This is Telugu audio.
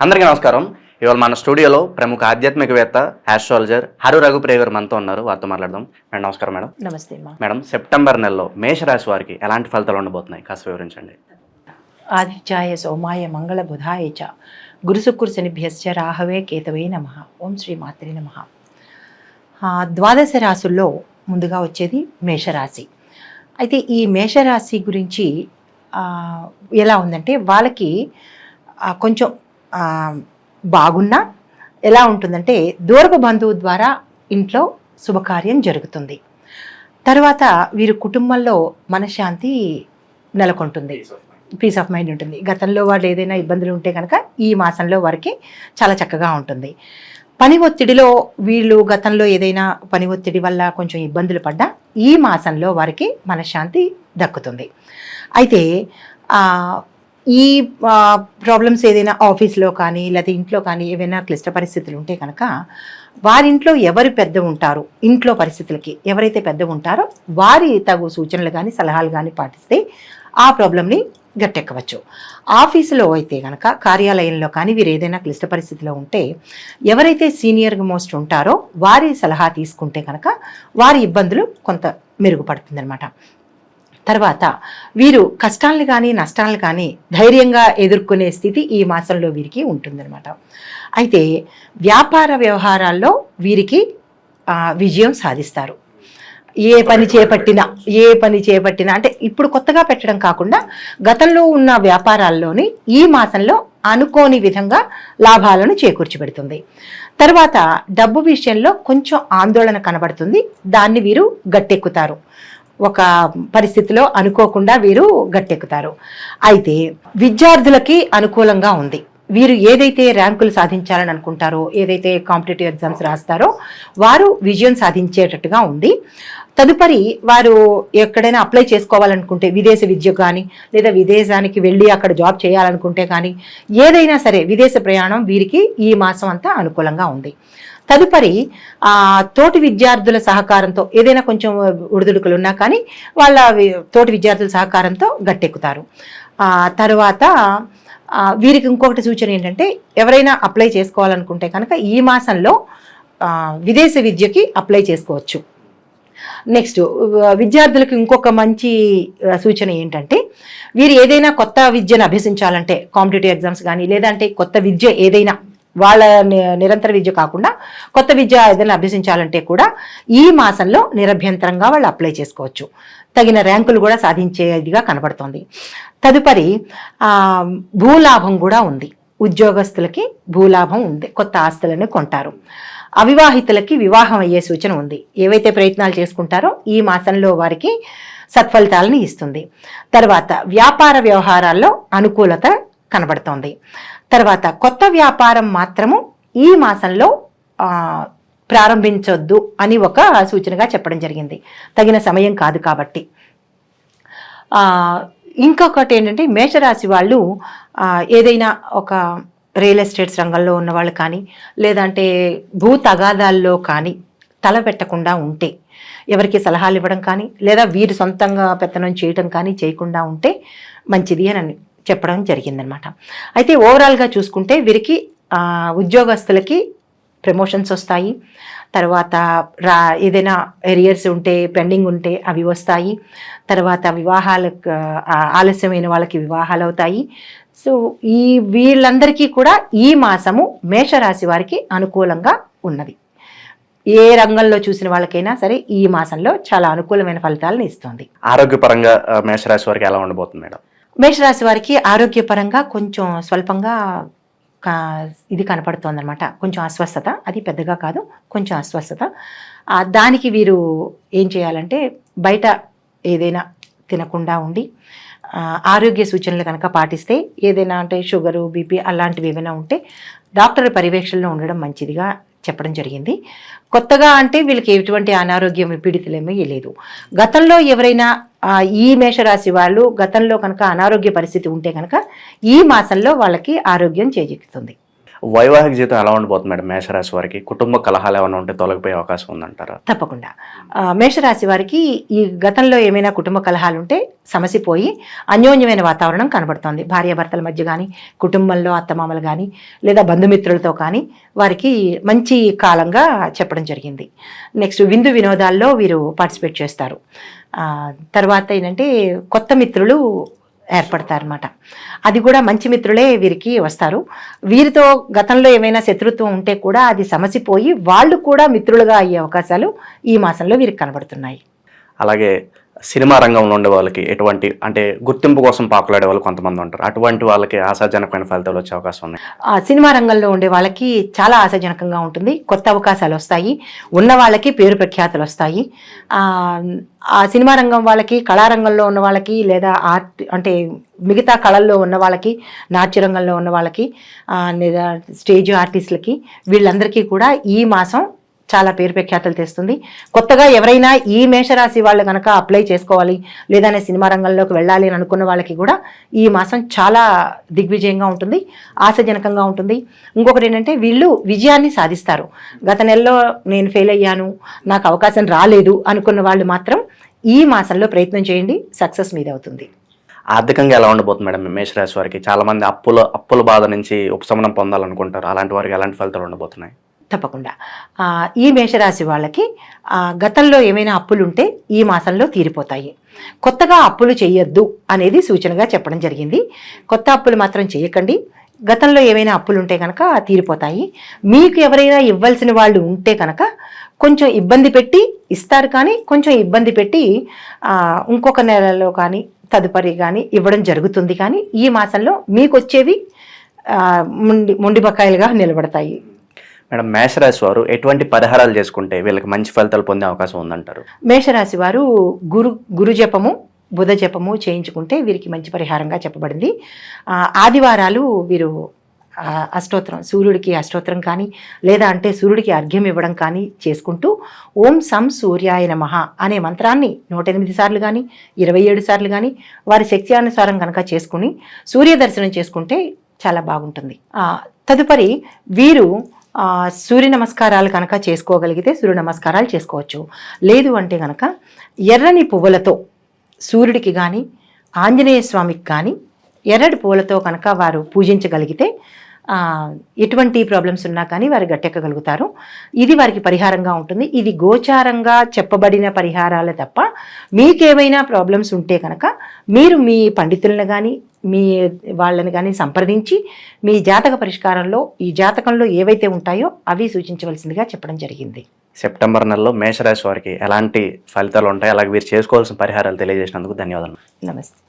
అందరికీ నమస్కారం. ఇవాళ మన స్టూడియోలో ప్రముఖ ఆధ్యాత్మికవేత్త ఆస్ట్రాలజర్ హరు రఘుప్రియ గారు మనతో ఉన్నారు. వారితో మాట్లాడదాం. మేడం నమస్కారం మేడం. నమస్తే మేడం సెప్టెంబర్ నెలలో మేషరాశి వారికి ఎలాంటి ఫలితాలు ఉండబోతున్నాయి? కాస్త వివరించండి. ఆదిత్యాయ సోమాయ మంగళ బుధాయ చ. గురుశుక్ర శనిభ్యశ్చ రాహవే కేతవే నమ. ఓం శ్రీ మాత్రే నమ. ద్వాదశ రాసుల్లో ముందుగా వచ్చేది మేషరాశి. అయితే ఈ మేషరాశి గురించి ఎలా ఉందంటే వాళ్ళకి కొంచెం బాగున్నా ఎలా ఉంటుందంటే దూరపు బంధువు ద్వారా ఇంట్లో శుభకార్యం జరుగుతుంది. తర్వాత వీరి కుటుంబంలో మనశ్శాంతి నెలకొంటుంది. పీస్ ఆఫ్ మైండ్ ఉంటుంది. గతంలో వాళ్ళు ఏదైనా ఇబ్బందులు ఉంటే కనుక ఈ మాసంలో వారికి చాలా చక్కగా ఉంటుంది. పని ఒత్తిడిలో వీళ్ళు గతంలో ఏదైనా పని ఒత్తిడి వల్ల కొంచెం ఇబ్బందులు పడ్డా ఈ మాసంలో వారికి మనశ్శాంతి దక్కుతుంది. అయితే ఈ ప్రాబ్లమ్స్ ఏదైనా ఆఫీస్లో కానీ లేకపోతే ఇంట్లో కానీ ఏవైనా క్లిష్ట పరిస్థితులు ఉంటే కనుక వారింట్లో ఎవరు పెద్ద ఉంటారు? ఇంట్లో పరిస్థితులకి ఎవరైతే పెద్ద ఉంటారో వారి తగు సూచనలు కానీ సలహాలు కానీ పాటిస్తే ఆ ప్రాబ్లమ్ని గట్టెక్కవచ్చు. ఆఫీసులో అయితే కనుక కార్యాలయంలో కానీ వీరు ఏదైనా క్లిష్ట పరిస్థితిలో ఉంటే ఎవరైతే సీనియర్ మోస్ట్ ఉంటారో వారి సలహా తీసుకుంటే కనుక వారి ఇబ్బందులు కొంత మెరుగుపడుతుందన్నమాట. తర్వాత వీరు కష్టాలను కానీ నష్టాలను కానీ ధైర్యంగా ఎదుర్కొనే స్థితి ఈ మాసంలో వీరికి ఉంటుందన్నమాట. అయితే వ్యాపార వ్యవహారాల్లో వీరికి విజయం సాధిస్తారు. ఏ పని చేపట్టినా ఏ పని చేపట్టినా అంటే ఇప్పుడు కొత్తగా పెట్టడం కాకుండా గతంలో ఉన్న వ్యాపారాల్లోని ఈ మాసంలో అనుకోని విధంగా లాభాలను చేకూర్చిపెడుతుంది. తర్వాత డబ్బు విషయంలో కొంచెం ఆందోళన కనబడుతుంది. దాన్ని వీరు గట్టెక్కుతారు. ఒక పరిస్థితిలో అనుకోకుండా వీరు గట్టెక్కుతారు. అయితే విద్యార్థులకి అనుకూలంగా ఉంది. వీరు ఏదైతే ర్యాంకులు సాధించాలని అనుకుంటారో ఏదైతే కాంపిటేటివ్ ఎగ్జామ్స్ రాస్తారో వారు విజయం సాధించేటట్టుగా ఉంది. తదుపరి వారు ఎక్కడైనా అప్లై చేసుకోవాలనుకుంటే విదేశ విద్య కానీ లేదా విదేశానికి వెళ్ళి అక్కడ జాబ్ చేయాలనుకుంటే కానీ ఏదైనా సరే విదేశ ప్రయాణం వీరికి ఈ మాసం అంతా అనుకూలంగా ఉంది. తదుపరి ఆ తోటి విద్యార్థుల సహకారంతో ఏదైనా కొంచెం ఉడుదుడుకులు ఉన్నా కానీ వాళ్ళ తోటి విద్యార్థుల సహకారంతో గట్టెక్కుతారు. తర్వాత వీరికి ఇంకొకటి సూచన ఏంటంటే ఎవరైనా అప్లై చేసుకోవాలనుకుంటే కనుక ఈ మాసంలో విదేశీ విదేశ విద్యకి అప్లై చేసుకోవచ్చు. నెక్స్ట్ విద్యార్థులకు ఇంకొక మంచి సూచన ఏంటంటే వీరు ఏదైనా కొత్త విద్యను అభ్యసించాలంటే కాంపిటేటివ్ ఎగ్జామ్స్ కానీ లేదంటే కొత్త విద్య ఏదైనా వాళ్ళ ని- నిరంతర విద్య కాకుండా కొత్త విద్య ఏదైనా అభ్యసించాలంటే కూడా ఈ మాసంలో నిరభ్యంతరంగా వాళ్ళు అప్లై చేసుకోవచ్చు. తగిన ర్యాంకులు కూడా సాధించేదిగా కనబడుతోంది. తదుపరి భూలాభం కూడా ఉంది. ఉద్యోగస్తులకి భూలాభం ఉంది. కొత్త ఆస్తులను కొంటారు. అవివాహితులకి వివాహం అయ్యే సూచన ఉంది. ఏవైతే ప్రయత్నాలు చేసుకుంటారో ఈ మాసంలో వారికి సత్ఫలితాలను ఇస్తుంది. తర్వాత వ్యాపార వ్యవహారాల్లో అనుకూలత కనబడుతోంది. తర్వాత కొత్త వ్యాపారం మాత్రము ఈ మాసంలో ప్రారంభించొద్దు అని ఒక సూచనగా చెప్పడం జరిగింది. తగిన సమయం కాదు కాబట్టి. ఇంకొకటి ఏంటంటే మేషరాశి వాళ్ళు ఏదైనా ఒక రియల్ ఎస్టేట్స్ రంగంలో ఉన్న వాళ్ళు కానీ లేదంటే భూ తగాదాల్లో కానీ తల పెట్టకుండా ఉంటే ఎవరికి సలహాలు ఇవ్వడం కానీ లేదా వీరు సొంతంగా పెత్తనం చేయడం కానీ చేయకుండా ఉంటే మంచిది అని చెప్పడం జరిగిందనమాట. అయితే ఓవరాల్గా చూసుకుంటే వీరికి ఉద్యోగస్తులకి ప్రమోషన్స్ వస్తాయి. తర్వాత రా ఏదైనా ఎరియర్స్ ఉంటే పెండింగ్ ఉంటే అవి వస్తాయి. తర్వాత వివాహాలకు ఆలస్యమైన వాళ్ళకి వివాహాలు అవుతాయి. సో ఈ వీళ్ళందరికీ కూడా ఈ మాసము మేషరాశి వారికి అనుకూలంగా ఉన్నది. ఏ రంగంలో చూసిన వాళ్ళకైనా సరే ఈ మాసంలో చాలా అనుకూలమైన ఫలితాలను ఇస్తుంది. ఆరోగ్యపరంగా మేషరాశి వారికి ఎలా ఉండబోతుంది మేడం? మేషరాశి వారికి ఆరోగ్యపరంగా కొంచెం స్వల్పంగా కా- ఇది కనపడుతోంది అనమాట కొంచెం అస్వస్థత. అది పెద్దగా కాదు కొంచెం అస్వస్థత. దానికి వీరు ఏం చేయాలంటే బయట ఏదైనా తినకుండా ఉండి ఆరోగ్య సూచనలు కనుక పాటిస్తే ఏదైనా అంటే షుగరు బీపీ అలాంటివి ఏమైనా ఉంటే డాక్టర్ పర్యవేక్షణలో ఉండడం మంచిదిగా చెప్పడం జరిగింది. కొత్తగా అంటే వీళ్ళకి ఎటువంటి అనారోగ్యం పీడితులేమీ లేదు. గతంలో ఎవరైనా ఈ మేషరాశి వాళ్ళు గతంలో కనుక అనారోగ్య పరిస్థితి ఉంటే కనుక ఈ మాసంలో వాళ్ళకి ఆరోగ్యం చేజెక్కుతుంది వైవాహిక జీవితం ఎలా ఉండిపోతుంది మేడం మేషరాశి వారికి? కుటుంబ కలహాలు ఏమైనా ఉంటే తొలగిపోయే అవకాశం ఉందంటారా? తప్పకుండా. మేషరాశి వారికి ఈ గతంలో ఏమైనా కుటుంబ కలహాలు ఉంటే సమసిపోయి అన్యోన్యమైన వాతావరణం కనబడుతోంది. భార్యాభర్తల మధ్య కానీ కుటుంబంలో అత్తమామలు కానీ లేదా బంధుమిత్రులతో కానీ వారికి మంచి కాలంగా చెప్పడం జరిగింది. నెక్స్ట్ విందు వినోదాల్లో వీరు పార్టిసిపేట్ చేస్తారు. తర్వాత ఏంటంటే కొత్త మిత్రులు ఏర్పడతారన్నమాట. అది కూడా మంచి మిత్రులే వీరికి వస్తారు. వీరితో గతంలో ఏమైనా శత్రుత్వం ఉంటే కూడా అది సమసిపోయి వాళ్ళు కూడా మిత్రులుగా అయ్యే అవకాశాలు ఈ మాసంలో వీరికి కనబడుతున్నాయి. అలాగే సినిమా రంగంలో ఉండే వాళ్ళకి ఎటువంటి అంటే గుర్తింపు కోసం పాకులాడే వాళ్ళు కొంతమంది ఉంటారు. అటువంటి వాళ్ళకి ఆశాజనకమైన ఫలితాలు వచ్చే అవకాశం ఉన్నాయి. ఆ సినిమా రంగంలో ఉండే వాళ్ళకి చాలా ఆశాజనకంగా ఉంటుంది. కొత్త అవకాశాలు వస్తాయి. ఉన్న వాళ్ళకి పేరు ప్రఖ్యాతులు వస్తాయి. ఆ, సినిమా రంగం వాళ్ళకి కళారంగంలో ఉన్న వాళ్ళకి లేదా ఆర్ట్ అంటే మిగతా కళల్లో ఉన్న వాళ్ళకి నాట్య రంగంలో ఉన్న వాళ్ళకి లేదా స్టేజ్ ఆర్టిస్టులకి వీళ్ళందరికీ కూడా ఈ మాసం చాలా పేరు ప్రఖ్యాతలు తెస్తుంది. కొత్తగా ఎవరైనా ఈ మేషరాశి వాళ్ళు కనుక అప్లై చేసుకోవాలి లేదనే సినిమా రంగంలోకి వెళ్ళాలి అని అనుకున్న వాళ్ళకి కూడా ఈ మాసం చాలా దిగ్విజయంగా ఉంటుంది ఆశాజనకంగా ఉంటుంది. ఇంకొకటి ఏంటంటే వీళ్ళు విజయాన్ని సాధిస్తారు. గత నెలలో నేను ఫెయిల్ అయ్యాను నాకు అవకాశం రాలేదు అనుకున్న వాళ్ళు మాత్రం ఈ మాసంలో ప్రయత్నం చేయండి సక్సెస్ మీద అవుతుంది. ఆర్థికంగా ఎలా ఉండబోతుంది మేడం మేషరాశి వారికి? చాలామంది అప్పుల అప్పుల బాధ నుంచి ఉపశమనం పొందాలనుకుంటారు. అలాంటి వారికి ఎలాంటి ఫలితాలు ఉండబోతున్నాయి? తప్పకుండా. ఈ మేషరాశి వాళ్ళకి గతంలో ఏమైనా అప్పులు ఉంటే ఈ మాసంలో తీరిపోతాయి. కొత్తగా అప్పులు చేయొద్దు అనేది సూచనగా చెప్పడం జరిగింది. కొత్త అప్పులు మాత్రం చేయకండి గతంలో ఏమైనా అప్పులు ఉంటే కనుక తీరిపోతాయి. మీకు ఎవరైనా ఇవ్వాల్సిన వాళ్ళు ఉంటే కనుక కొంచెం ఇబ్బంది పెట్టి ఇస్తారు కానీ కొంచెం ఇబ్బంది పెట్టి ఇంకొక నెలలో కానీ తదుపరి కానీ ఇవ్వడం జరుగుతుంది కానీ ఈ మాసంలో మీకు వచ్చేవి ముండి మొండి మొండి బకాయిలుగా నిలబడతాయి. మేడం మేషరాశి వారు ఎటువంటి పరిహారాలు చేసుకుంటే వీళ్ళకి మంచి ఫలితాలు పొందే అవకాశం ఉందంటారు? మేషరాశి వారు గురు గురు జపము బుధ జపము చేయించుకుంటే వీరికి మంచి పరిహారంగా చెప్పబడింది. ఆదివారాలు వీరు అష్టోత్తరం సూర్యుడికి అష్టోత్తరం కానీ లేదా అంటే సూర్యుడికి అర్ఘ్యం ఇవ్వడం కానీ చేసుకుంటూ ఓం సం సూర్యాయ నమః అనే మంత్రాన్ని నూట ఎనిమిది సార్లు కానీ ఇరవై ఏడు సార్లు కానీ వారి శక్తి అనుసారం కనుక చేసుకుని సూర్య దర్శనం చేసుకుంటే చాలా బాగుంటుంది. తదుపరి వీరు సూర్య నమస్కారాలు కనుక చేసుకోగలిగితే సూర్య నమస్కారాలు చేసుకోవచ్చు. లేదు అంటే కనుక ఎర్రని పువ్వులతో సూర్యుడికి కానీ ఆంజనేయ స్వామికి కానీ ఎర్రటి పువ్వులతో కనుక వారు పూజించగలిగితే ఎటువంటి ప్రాబ్లమ్స్ ఉన్నా కానీ వారు గట్టెక్కగలుగుతారు. ఇది వారికి పరిహారంగా ఉంటుంది. ఇది గోచారంగా చెప్పబడిన పరిహారాలే తప్ప మీకేమైనా ప్రాబ్లమ్స్ ఉంటే కనుక మీరు మీ పండితులను కానీ మీ వాళ్ళని కానీ సంప్రదించి మీ జాతక పరిష్కారంలో ఈ జాతకంలో ఏవైతే ఉంటాయో అవి సూచించవలసిందిగా చెప్పడం జరిగింది. సెప్టెంబర్ నెలలో మేషరాశి వారికి ఎలాంటి ఫలితాలు ఉంటాయి? అలాగే వీరు చేసుకోవాల్సిన పరిహారాలు తెలియజేసినందుకు ధన్యవాదాలు. నమస్తే.